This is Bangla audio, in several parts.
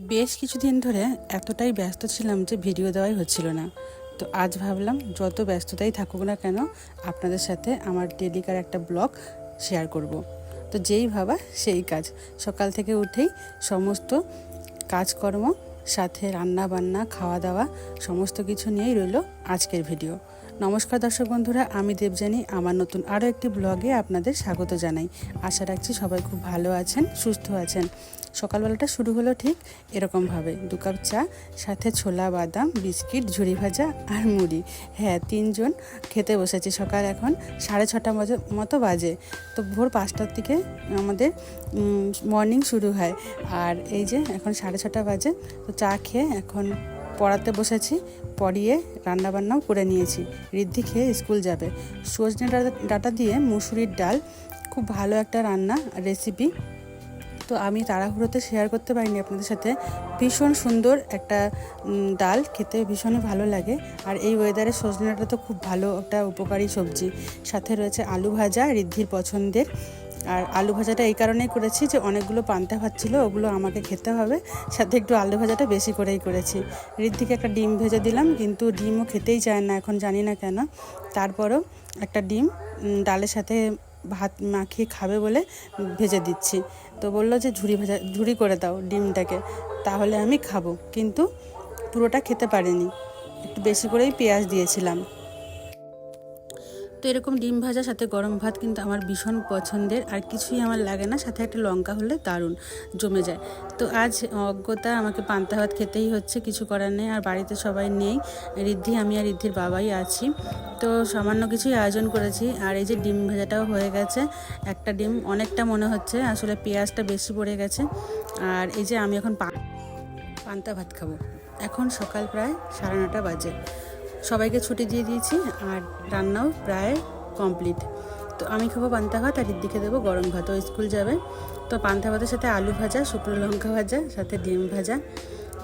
বেশ কিছুদিন ধরে এতটাই ব্যস্ত ছিলাম যে ভিডিও দেওয়াই হচ্ছিল না। তো আজ ভাবলাম, যত ব্যস্ততাই থাকুক না কেন, আপনাদের সাথে আমার ডেলিকার একটা ব্লগ শেয়ার করব। তো যেই ভাবা, সেই কাজ। সকাল থেকে উঠেই সমস্ত কাজকর্ম, সাথে রান্না বান্না খাওয়া দাওয়া সমস্ত কিছু নিয়েই রইল আজকের ভিডিও। নমস্কার দর্শক বন্ধুরা, আমি দেবজানি আমার নতুন আরও একটি ব্লগে আপনাদের স্বাগত জানাই। আশা রাখছি সবাই খুব ভালো আছেন, সুস্থ আছেন। সকালবেলাটা শুরু হলো ঠিক এরকমভাবে। দু কাপ চা, সাথে ছোলা, বাদাম, বিস্কিট ঝুড়ি ভাজা আর মুড়ি। হ্যাঁ তিনজন খেতে বসেছি সকাল এখন সাড়ে ছটা মতো বাজে। তো ভোর পাঁচটার দিকে আমাদের মর্নিং শুরু হয়। আর এই যে এখন সাড়ে ছটা বাজে, তো চা খেয়ে এখন পড়াতে বসেছি, পড়িয়ে রান্নাবান্নাও করে নিয়েছি। ঋদ্ধি খেয়ে স্কুল যাবে। সজনে ডাটা দিয়ে মুসুরির ডাল, খুব ভালো একটা রান্না রেসিপি তো আমি তাড়াহুড়োতে শেয়ার করতে পারিনি আপনাদের সাথে। ভীষণ সুন্দর একটা ডাল, খেতে ভীষণই ভালো লাগে। আর এই ওয়েদারে সজনেটা তো খুব ভালো একটা উপকারী সবজি। সাথে রয়েছে আলু ভাজা ঋদ্ধির পছন্দের। আর আলু ভাজাটা এই কারণেই করেছি যে অনেকগুলো পান্তা ভাত ছিল ওগুলো আমাকে খেতে হবে। সাথে একটু আলু ভাজাটা বেশি করেই করেছি। ঋদ্ধিকে একটা ডিম ভেজে দিলাম, কিন্তু ডিমও খেতেই চায় না, এখন জানি না কেন। তারপরও একটা ডিম ডালের সাথে ভাত মাখিয়ে খাবে বলে ভেজে দিচ্ছি। তো বলল যে, ঝুড়ি ভাজা, ঝুড়ি করে দাও ডিমটাকে, তাহলে আমি খাব। কিন্তু পুরোটা খেতে পারিনি। একটু বেশি করেই পেঁয়াজ দিয়েছিলাম। তো এরকম ডিম ভাজার সাথে গরম ভাত কিন্তু আমার ভীষণ পছন্দের। আর কিছুই আমার লাগে না, সাথে একটা লঙ্কা হলে দারুণ জমে যায়। তো আজ অজ্ঞতা আমাকে পান্তা ভাত খেতেই হচ্ছে, কিছু করার নেই। আর বাড়িতে সবাই নেই, ঋদ্ধি, আমি আর ঋদ্ধির বাবাই আছি। তো সামান্য কিছুই আয়োজন করেছি। আর এই যে ডিম ভাজাটাও হয়ে গেছে, একটা ডিম অনেকটা মনে হচ্ছে, আসলে পেঁয়াজটা বেশি পড়ে গেছে। আর এই যে আমি এখন পান্তা ভাত খাব। এখন সকাল প্রায় সাড়ে নটা বাজে। সবাইকে ছুটি দিয়ে দিয়েছি আর রান্নাও প্রায় কমপ্লিট। তো আমি খাব পান্তা ভাত আর দিকে দেবো গরম ভাত ও স্কুল যাবে। তো পান্তা ভাতের সাথে আলু ভাজা, শুকনো লঙ্কা ভাজা, সাথে ডিম ভাজা।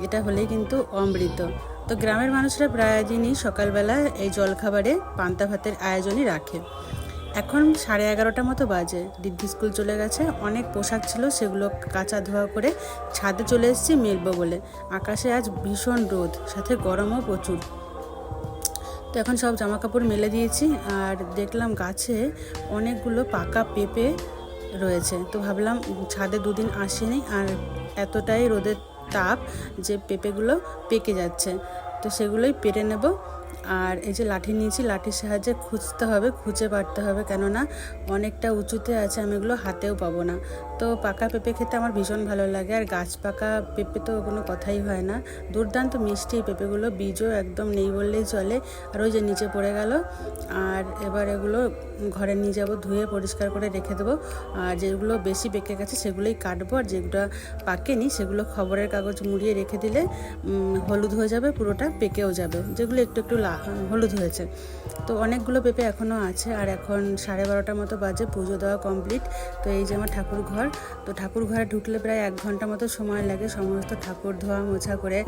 এটা হলেই কিন্তু অমৃত। তো গ্রামের মানুষরা প্রায় দিনই সকালবেলা এই জলখাবারে পান্তা ভাতের আয়োজনই রাখে। এখন সাড়ে এগারোটা মতো বাজে। দিদি স্কুল চলে গেছে। অনেক পোশাক ছিল, সেগুলো কাঁচা ধোয়া করে ছাদে চলে এসেছি মেলবো বলে আকাশে আজ ভীষণ রোদ, সাথে গরমও প্রচুর। তো এখন সব জামা কাপড় মেলে দিয়েছি আর দেখলাম গাছে অনেকগুলো পাকা পেঁপে রয়েছে। তো ভাবলাম ছাদে দুদিন আসিনি আর এতটাই রোদের তাপ যে পেঁপেগুলো পেকে যাচ্ছে। তো সেগুলোই পেরে নেব। আর এই যে লাঠি নিয়েছি, লাঠির সাহায্যে খুঁজতে হবে, খুঁজে পারতে হবে কেননা অনেকটা উঁচুতে আছে, আমি এগুলো হাতেও পাবো না। তো পাকা পেঁপে খেতে আমার ভীষণ ভালো লাগে আর গাছ পাকা পেঁপে তো কোনো কথাই হয় না। দুর্দান্ত মিষ্টি এই পেঁপেগুলো, বীজও একদম নেই বললেই চলে। আর ওই যে নিচে পড়ে গেল, আর এবার এগুলো ঘরে নিয়ে যাব, ধুয়ে পরিষ্কার করে রেখে দেবো। আর যেগুলো বেশি পেকে গেছে সেগুলোই কাটবো, আর যেগুলো পাকেনি সেগুলো খবরের কাগজ মুড়িয়ে রেখে দিলে হলুদ হয়ে যাবে, পুরোটা পেকেও যাবে। যেগুলো একটু একটু হলুদ হয়েছে। তো অনেকগুলো পেঁপে এখনও আছে আর এখন সাড়ে বারোটার মতো বাজে, পুজো দেওয়া কমপ্লিট তো এই যে আমার ঠাকুর ঘর, তো ঠাকুর ঘরে ঢুকলে প্রায় এক ঘণ্টা মতো সময় লাগে সমস্ত ঠাকুর ধোয়া মোছা করে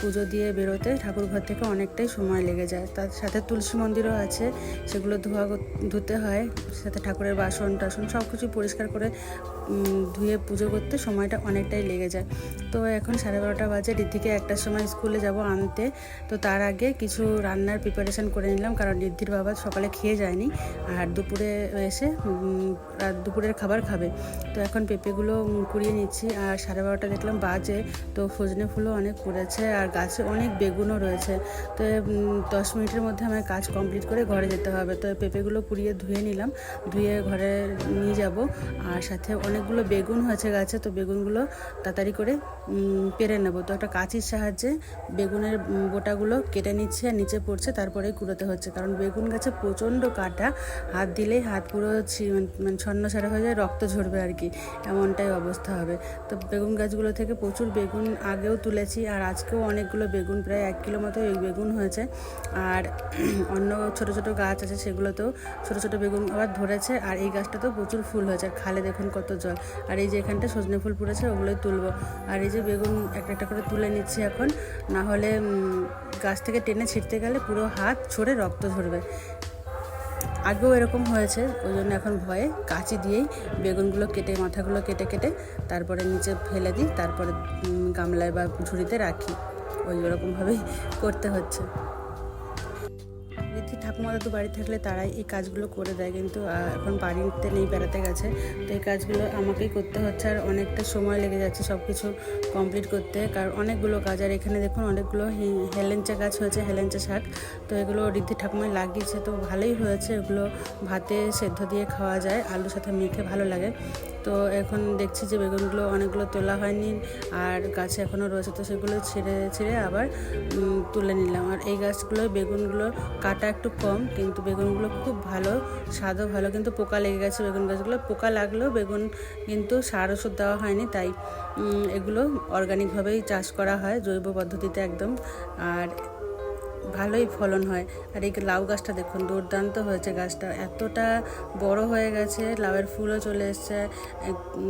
পুজো দিয়ে বেরোতে। ঠাকুর ঘর থেকে অনেকটাই সময় লেগে যায়। তার সাথে তুলসী মন্দিরও আছে, সেগুলো ধোয়া ধুতে হয়। সাথে ঠাকুরের বাসন টাসন সব কিছু পরিষ্কার করে ধুয়ে পুজো করতে সময়টা অনেকটাই লেগে যায়। তো এখন সাড়ে বারোটা বাজে ঋদ্ধিকে একটার সময় স্কুলে যাব আনতে। তো তার আগে কিছু রান্নার প্রিপারেশন করে নিলাম, কারণ ঋদ্ধির বাবা সকালে খেয়ে যায়নি আর দুপুরে এসে দুপুরের খাবার খাবে। তো এখন পেঁপেগুলো কুড়িয়ে নিচ্ছি আর সাড়ে বারোটা দেখলাম বাজে, তো ফজনে ফুলও অনেক পড়েছে আর গাছে অনেক বেগুনও রয়েছে। তো দশ মিনিটের মধ্যে আমার কাজ কমপ্লিট করে ঘরে যেতে হবে। তো পেঁপেগুলো কুড়িয়ে ধুয়ে নিলাম, ধুয়ে ঘরে নিয়ে যাব আর সাথে অনেকগুলো বেগুন হয়েছে গাছে, তো বেগুনগুলো তাড়াতাড়ি করে পেরে নেব। তো একটা কাঁচির সাহায্যে বেগুনের বোটাগুলো কেটে নিচ্ছে আর নিচে পড়ছে তারপরে কুড়োতে হচ্ছে। কারণ বেগুন গাছে প্রচণ্ড কাটা, হাত দিলেই হাত পুরো ছি- মানে ছন্ন ছাড়া হয়ে যায়, রক্ত ঝরবে আর কি। এমনটাই অবস্থা হবে। তো বেগুন গাছগুলো থেকে প্রচুর বেগুন আগেও তুলেছি, আর আজকেও অনেকগুলো বেগুন, প্রায় এক কিলো মতো এই বেগুন হয়েছে। আর অন্য ছোট ছোট গাছ আছে, সেগুলোতেও ছোট ছোট বেগুন আবার ধরেছে, আর এই গাছটাতেও প্রচুর ফুল হয়েছে। আর খালে দেখুন কত জল। আর এই যে এখানটা সজনে ফুল পড়েছে, ওগুলোই তুলবো। আর এই যে বেগুন একটা একটা করে তুলে নিচ্ছি এখন, না হলে গাছ থেকে টেনে ছিঁড়তে গেলে পুরো হাত ছড়ে রক্ত ধরবে আগেও এরকম হয়েছে, ওই জন্য এখন ভয়ে কাঁচি দিয়েই বেগুনগুলো কেটে, মাথাগুলো কেটে কেটে তারপরে নিচে ফেলে দিই, তারপরে গামলায় বা ঝুড়িতে রাখি। ওই ওরকমভাবেই করতে হচ্ছে। ঋদ্ধি ঠাকুমা দাদু বাড়ি থাকলে তারাই এই কাজগুলো করে দেয়, কিন্তু এখন বাড়িতে নেই, বেড়াতে গেছে। তো এই কাজগুলো আমাকেই করতে হচ্ছে আর অনেকটা সময় লেগে যাচ্ছে সব কিছু কমপ্লিট করতে। কারণ অনেকগুলো কাজ, আর এখানে দেখুন অনেকগুলো হেলেঞ্চা গাছ হয়েছে, হেলেঞ্চা শাক। তো এগুলো ঋদ্ধি ঠাকুমাই লাগিয়েছে, তো ভালোই হয়েছে। এগুলো ভাতে সেদ্ধ দিয়ে খাওয়া যায়, আলুর সাথে মেখে ভালো লাগে। তো এখন দেখছি যে বেগুনগুলো অনেকগুলো তোলা হয়নি, আর গাছে এখনও রয়েছে, তো সেগুলো ছিঁড়ে ছিঁড়ে আবার তুলে নিলাম। আর এই গাছগুলো বেগুনগুলো কাটা একটু কম, কিন্তু বেগুনগুলো খুব ভালো, স্বাদও ভালো, কিন্তু পোকা লেগে গেছে বেগুন গাছগুলো। পোকা লাগলেও বেগুন কিন্তু সার ওষুধ দেওয়া হয়নি, তাই এগুলো অর্গানিকভাবেই চাষ করা হয় জৈব পদ্ধতিতে একদম। আর ভালোই ফলন হয়। আর এই লাউ গাছটা দেখুন, দুর্দান্ত হয়েছে গাছটা। এতটা বড় হয়ে গেছে, লাউয়ের ফুলও চলে এসছে।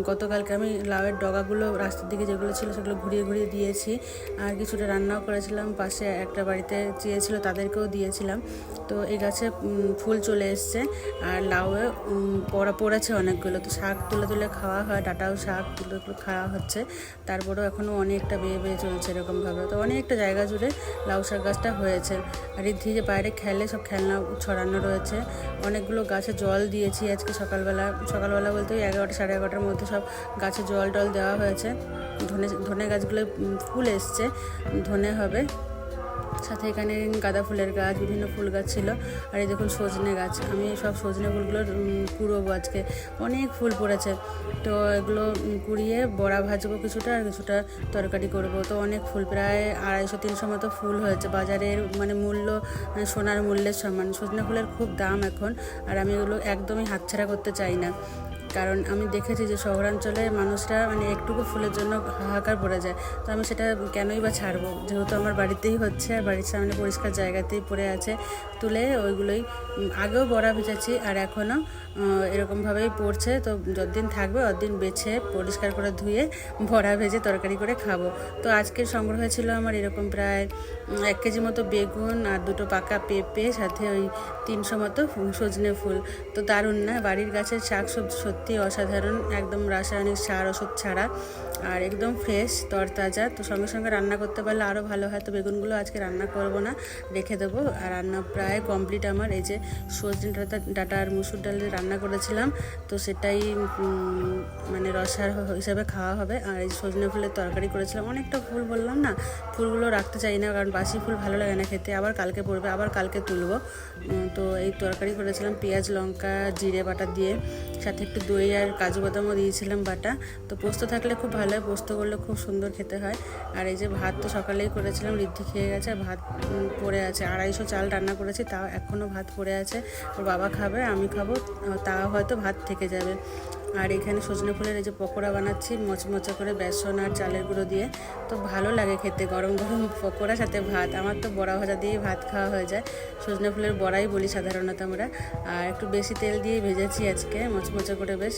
গতকালকে আমি লাউয়ের ডগাগুলো রাস্তার দিকে যেগুলো ছিল সেগুলো ঘুরিয়ে ঘুরিয়ে দিয়েছি। আর কিছুটা রান্নাও করেছিলাম, পাশে একটা বাড়িতে চেয়েছিল তাদেরকেও দিয়েছিলাম। তো এই গাছে ফুল চলে এসছে। আর লাউয়ে পড়া, পড়েছে অনেকগুলো। তো শাক তুলে তুলে খাওয়া হয়, ডাটাও শাক তুলে তুলে খাওয়া হচ্ছে। তারপরেও এখনও অনেকটা বেয়ে বেয়ে চলছে এরকমভাবে। তো অনেকটা জায়গা জুড়ে লাউ শাক গাছটা হয়েছে। আর এই যে বাইরে খেলে সব খেলনা ছড়ানো রয়েছে। অনেকগুলো গাছে জল দিয়েছি আজকে সকালবেলা। সকালবেলা বলতে ওই এগারোটা, সাড়ে এগারোটার মধ্যে সব গাছে জল টল দেওয়া হয়েছে। ধনে ধনে গাছগুলো ফুল এসছে। ধনে হবে। সাথে এখানে গাঁদা ফুলের গাছ বিভিন্ন ফুল গাছ ছিল। আর এই দেখুন সজনে গাছ। আমি সব সজনে ফুলগুলো উম, কুড়োবো আজকে। অনেক ফুল পড়েছে। তো এগুলো কুড়িয়ে বড়া ভাজবো কিছুটা আর কিছুটা তরকারি করব। তো অনেক ফুল প্রায় আড়াইশো তিনশো মতো ফুল হয়েছে। বাজারের মানে মূল্য মানে সোনার মূল্যের সমান। সজনে ফুলের খুব দাম এখন। আর আমি এগুলো একদমই হাতছাড়া করতে চাই না। কারণ আমি দেখেছি যে শহরাঞ্চলে মানুষরা মানে একটুকু ফুলের জন্য হাহাকার পড়ে যায়। তো আমি সেটা কেনই বা ছাড়বো? যেহেতু আমার বাড়িতেই হচ্ছে, আর বাড়ির সামনে পরিষ্কার জায়গাতেই পড়ে আছে, তুলে ওইগুলোই আগেও বড়া ভেজেছি আর এখনও এরকমভাবেই পড়ছে। তো যতদিন থাকবে অতদিন বেছে, পরিষ্কার করে ধুয়ে, বড়া ভেজে তরকারি করে খাব। তো আজকের সংগ্রহ ছিল আমার এরকম প্রায় এক কেজি মতো বেগুন আর দুটো পাকা পেঁপে, সাথে ওই তিনশো মতো সজনে ফুল। তো দারুণ না? বাড়ির গাছের শাক সবজি সত্যি অসাধারণ, একদম রাসায়নিক সার, ওষুধ ছাড়া, আর একদম ফ্রেশ তরতাজা। তো সঙ্গে সঙ্গে রান্না করতে পারলে আরও ভালো হয়। তো বেগুনগুলো আজকে রান্না করব না, রেখে দেবো। আর রান্না প্রায় কমপ্লিট আমার। এই যে সজনে ডাটা ডাটা আর মুসুর ডাল রান্না করেছিলাম, তো সেটাই মানে রসার হিসাবে খাওয়া হবে। আর এই সজনে ফুলের তরকারি করেছিলাম, অনেকটা ফুল বললাম না? ফুলগুলো রাখতে চাই না, কারণ বাসি ফুল ভালো লাগে না খেতে। আবার কালকে পড়বে, আবার কালকে তুলবো। তো এই তরকারি করেছিলাম পেঁয়াজ, লঙ্কা, জিরে বাটা দিয়ে। সাথে একটু দই আর কাজু বাদামও দিয়েছিলাম বাটা। তো পোস্ত থাকলে খুব ভালো হয়, পোস্ত করলে খুব সুন্দর খেতে হয়। আর এই যে ভাত তো সকালেই করেছিলাম ঋদ্ধি খেয়ে গেছে, আর ভাত পড়ে আছে। আড়াইশো চাল রান্না করেছি, তাও এখনও ভাত পড়ে আছে। ওর বাবা খাবে, আমি খাব, তা তাও হয়তো ভাত থেকে যাবে। আর এখানে সজনে ফুলের এই যে পকোড়া বানাচ্ছি, মচমচা করে বেসন আর চালের গুঁড়ো দিয়ে। তো ভালো লাগে খেতে, গরম গরম পকোড়া সাথে ভাত। আমার তো বড়া ভাজা দিয়ে ভাত খাওয়া হয়ে যায়। সজনে ফুলের বড়াই বলি সাধারণত আমরা। আর একটু বেশি তেল দিয়ে ভেজেছি আজকে, মচমচা করে বেশ।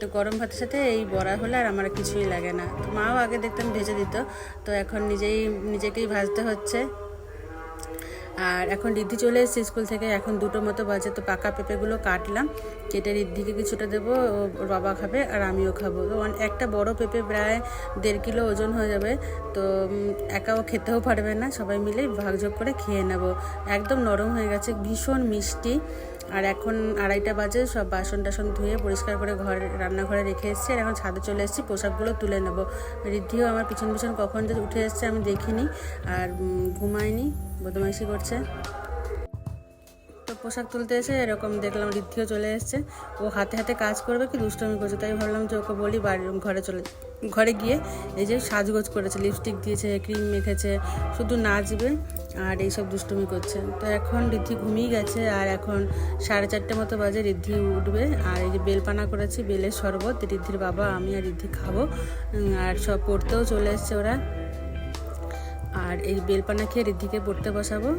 তো গরম ভাতের সাথে এই বড়া হলে আর আমার কিছুই লাগে না। তো মাও আগে দেখতাম ভেজে দিত। তো এখন নিজেই, নিজেকেই ভাজতে হচ্ছে। আর এখন রিদ্ধি চলে এসেছে স্কুল থেকে। এখন দুটো মতো বাজে, তো পাকা পেঁপেগুলো কাটলাম। কেটে রিদ্ধিকে কিছুটা দেবো, ও- ওর বাবা খাবে আর আমিও খাব। তো একটা বড় পেঁপে প্রায় দেড় কিলো ওজন হয়ে যাবে। তো একাও খেতেও পারবে না। সবাই মিলে ভাগযোগ করে খেয়ে নেব। একদম নরম হয়ে গেছে, ভীষণ মিষ্টি। আর এখন আড়াইটা বাজে, সব বাসন টাসন ধুয়ে পরিষ্কার করে ঘর, রান্নাঘরে রেখে এসেছি। আর এখন ছাদে চলে এসেছি, পোশাকগুলো তুলে নেব। ঋদ্ধিও আমার পিছন পিছন কখন যে উঠে এসছে আমি দেখিনি, আর ঘুমাইনি বদমাইশি করছে। পোশাক তুলতে এসে এরকম দেখলাম ঋদ্ধিও চলে এসছে। ও হাতে হাতে কাজ করবে, কি দুষ্টমি করছে। তাই ভাবলাম যে ওকে বলি বাড়ির ঘরে চলে ঘরে গিয়ে এই যে সাজগোজ করেছে লিপস্টিক দিয়েছে ক্রিম মেখেছে, শুধু নাচবে আর এইসব দুষ্টুমি করছে। তো এখন ঋদ্ধি ঘুমিয়ে গেছে আর এখন সাড়ে চারটে মতো বাজে, ঋদ্ধি উঠবে আর এই যে বেলপানা করেছি, বেলের শরবত, ঋদ্ধির বাবা, আমি আর ঋদ্ধি খাব। আর সব পড়তেও চলে এসছে ওরা। আর এই বেলপানা খেয়ে ঋদ্ধিকে পড়তে বসাবো।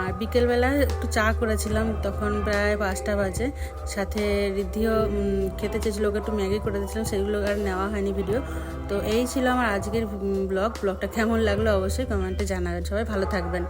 আর বিকেলবেলা একটু চা করেছিলাম, তখন প্রায় পাঁচটা বাজে। সাথে রিদ্ধিও খেতে চেয়েছিল, ওকে একটু ম্যাগি করে দিয়েছিলাম, সেগুলো আর নেওয়া হয়নি ভিডিও তো এই ছিল আমার আজকের ব্লগ ব্লগটা কেমন লাগল অবশ্যই কমেন্টে জানাবেন। সবাই ভালো থাকবেন।